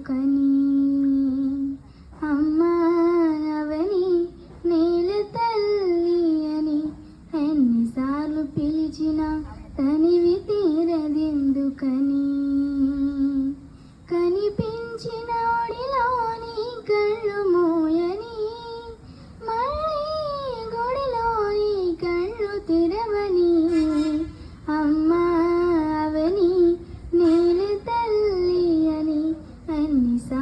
అందుకని అమ్మానవని నేల తల్లి అని ఎన్నిసార్లు పిలిచిన తనివి తీరదెందుకని? కనిపించిన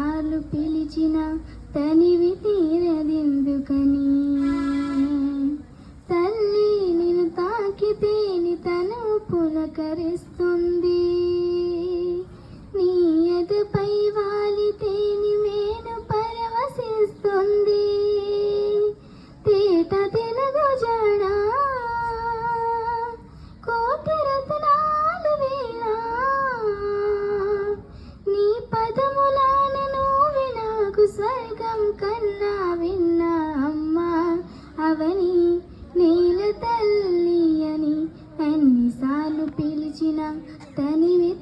అన్నిసార్లు పిలిచిన తనివి తీరదిందుకని? తల్లి నిన్ను తాకితే తను పులకరిస్తుంది విన్నా విన్నా అమ్మా అవని నీల తల్లి అని ఎన్నిసార్లు పిలిచిన తనివి